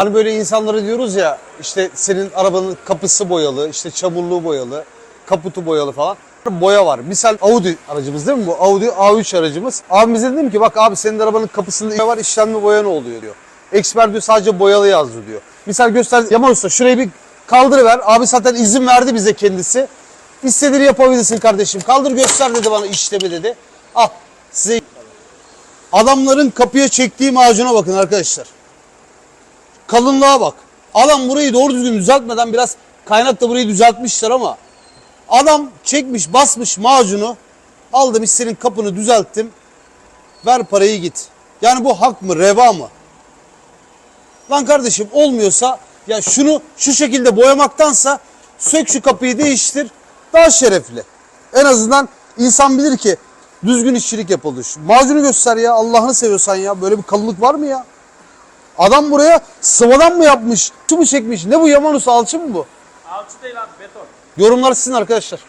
Hani böyle insanlara diyoruz ya işte senin arabanın kapısı boyalı, işte çamurluğu boyalı, kaputu boyalı falan. Boya var. Misal Audi aracımız değil mi bu? Audi A3 aracımız. Abimize dedim ki bak abi senin arabanın kapısında var işlenme boya ne oluyor diyor. Eksper diyor sadece boyalı yazdı diyor. Misal göster Yaman Usta şurayı bir kaldırıver. Abi zaten izin verdi bize kendisi. İstediğini yapabilirsin kardeşim. Kaldır göster dedi bana işlemi dedi. Al size Adamların kapıya çektiği macuna bakın arkadaşlar. Kalınlığa bak. Adam burayı doğru düzgün düzeltmeden biraz kaynakta burayı düzeltmişler ama adam çekmiş basmış macunu aldım senin kapını düzelttim ver parayı git. Yani bu hak mı reva mı? Lan kardeşim olmuyorsa ya şunu şu şekilde boyamaktansa sök şu kapıyı değiştir daha şerefli. En azından insan bilir ki düzgün işçilik yapıldı. Macunu göster ya Allah'ını seviyorsan ya böyle bir kalınlık var mı ya? Adam buraya sıvadan mı yapmış? Su mu çekmiş? Ne bu Yaman Usta alçı mı bu? Alçı değil abi beton. Yorumlar sizin arkadaşlar.